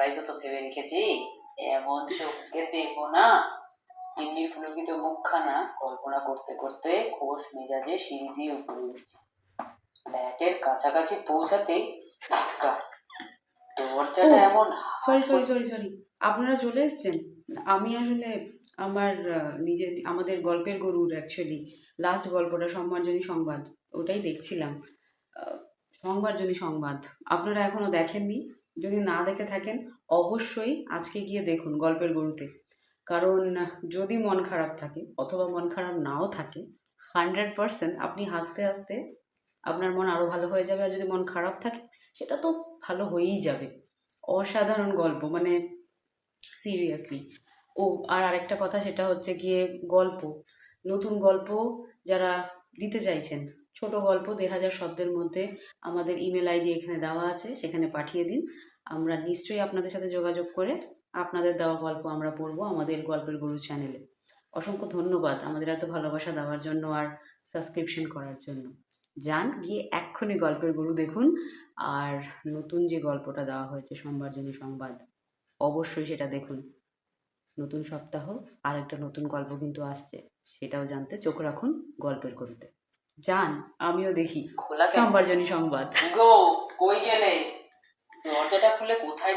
Surprise তো ভেবে রেখেছি এমন চোখকে দেবো না পুলকিত মুখখানা কল্পনা করতে করতে মেজাজে সিঁড়ি দিয়ে উপরে উঠছি। ফ্ল্যাটের কাছাকাছি পৌঁছাতেই ধাক্কা দরজাটা এমন সরি সরি সরি সরি আপনারা চলে এসছেন? আমি আসলে আমার নিজের আমাদের গল্পের গরুর অ্যাকচুয়ালি লাস্ট গল্পটা সম্মার্জনী সংবাদ ওটাই দেখছিলাম। সংবাদজনী সংবাদ। আপনারা এখনও দেখেননি? যদি না দেখে থাকেন, অবশ্যই আজকে গিয়ে দেখুন গল্পের গরুতে। কারণ যদি মন খারাপ থাকে অথবা মন খারাপ নাও থাকে, হান্ড্রেড পারসেন্ট আপনি হাসতে হাসতে আপনার মন আরও ভালো হয়ে যাবে। আর যদি মন খারাপ থাকে, সেটা তো ভালো হয়েই যাবে। অসাধারণ গল্প মানে সিরিয়াসলি। ও, আর আরেকটা কথা, সেটা হচ্ছে গিয়ে গল্প। নতুন গল্প যারা দিতে চাইছেন ছোট গল্প, দেড় হাজার শব্দের মধ্যে আমাদের ইমেল আইডি এখানে দেওয়া আছে, সেখানে পাঠিয়ে দিন। আমরা নিশ্চয়ই আপনাদের সাথে যোগাযোগ করে আপনাদের দেওয়া গল্প আমরা পড়ব আমাদের গল্পের গুরু চ্যানেলে অসংখ্য ধন্যবাদ আমাদের এত ভালোবাসা দেওয়ার জন্য আর সাবস্ক্রিপশন করার জন্য। যান, গিয়ে এক্ষুনি গল্পের গুরু দেখুন। আর নতুন যে গল্পটা দেওয়া হয়েছে সোমবারজনী সংবাদ, অবশ্যই সেটা দেখুন। নতুন সপ্তাহ আর একটা নতুন গল্প কিন্তু আসছে, সেটাও জানতে চোখ রাখুন গল্পের গরুতে। যান আমিও দেখি। খোলা কেন? সোমবারজনী সংবাদ। গো কই গেলে? দরজাটা খুলে কোথায়